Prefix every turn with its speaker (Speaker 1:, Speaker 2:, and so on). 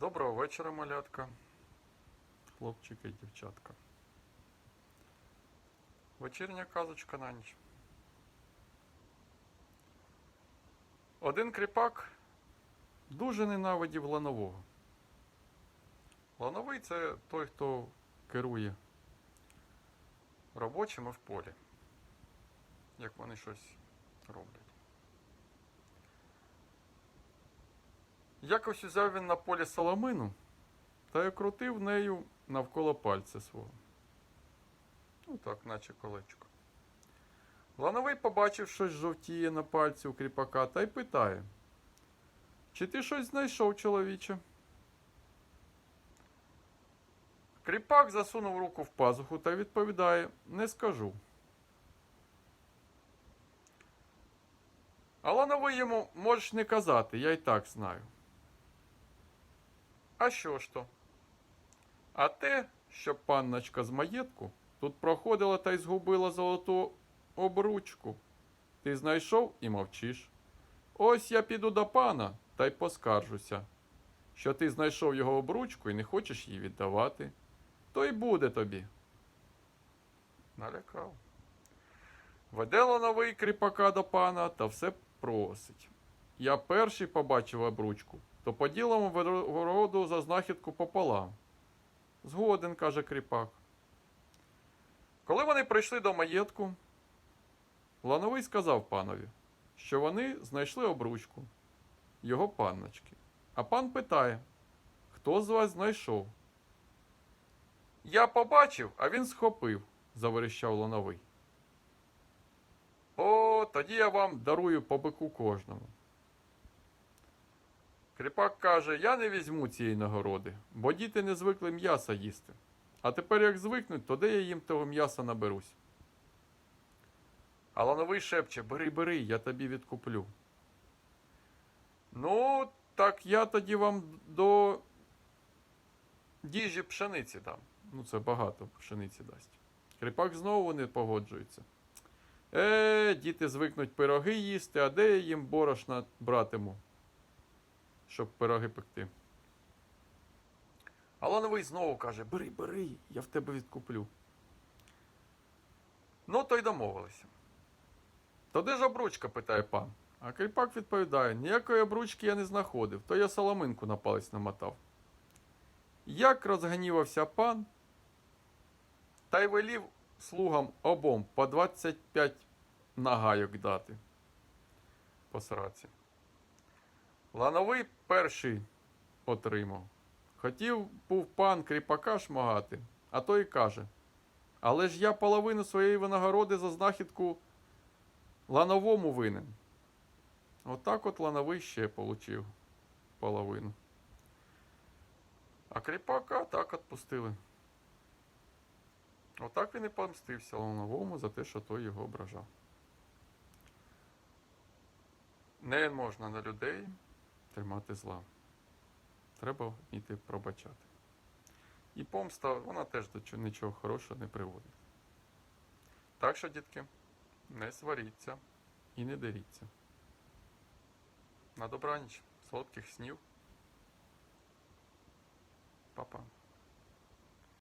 Speaker 1: Доброго вечора, малятка. Хлопчики і дівчатка. Вечірня казочка на ніч. Один кріпак дуже ненавидів ланового. Лановий це той, хто керує робочими в полі, як вони щось роблять. Якось узяв він на полі соломину та й окрутив нею навколо пальця свого. Ну так, наче колечко. Лановий побачив щось жовтіє на пальці у кріпака та й питає: Чи ти щось знайшов, чоловіче? Кріпак засунув руку в пазуху та відповідає: Не скажу. А лановий йому можеш не казати, я й так знаю. А що ж то? А те, що панночка з маєтку тут проходила та й згубила золоту обручку. Ти знайшов і мовчиш. Ось я піду до пана та й поскаржуся, що ти знайшов його обручку і не хочеш її віддавати. То й буде тобі. Налякав. Веде лановий кріпака до пана та все просить. Я перший побачив обручку, то поділимо вороду за знахідку пополам. Згоден, каже кріпак. Коли вони прийшли до маєтку, Лановий сказав панові, що вони знайшли обручку його панночки. А пан питає, хто з вас знайшов? Я побачив, а він схопив, заверещав Лановий. О, тоді я вам дарую по бику кожному. Кріпак каже: Я не візьму цієї нагороди, бо діти не звикли м'яса їсти. А тепер як звикнуть, то де я їм того м'яса наберусь? А лановий шепче: Бери, бери, я тобі відкуплю. Ну, так я тоді вам до діжі пшениці дам. Ну, це багато пшениці дасть. Кріпак знову не погоджується. Е, діти звикнуть пироги їсти, а де я їм борошна братиму? Щоб пироги пекти. А Лановий знову каже: Бери, бери, я в тебе відкуплю. Ну, то й домовилися. То де ж обручка? питає пан. А кріпак відповідає: ніякої обручки я не знаходив, то я соломинку на палець намотав. Як розгнівався пан, та й велів слугам обом по 25 нагайок дати по сраці. Лановий перший отримав. Хотів був пан кріпака шмагати, а той каже: Але ж я половину своєї винагороди за знахідку лановому винен. Отак от лановий ще получив половину. А кріпака так відпустили. Отак він і помстився лановому за те, що той його ображав. Не можна на людей тримати зла. Треба вміти пробачати. І помста, вона теж до нічого хорошого не приводить. Так що, дітки, не сваріться і не деріться. На добраніч, солодких снів. Па-па.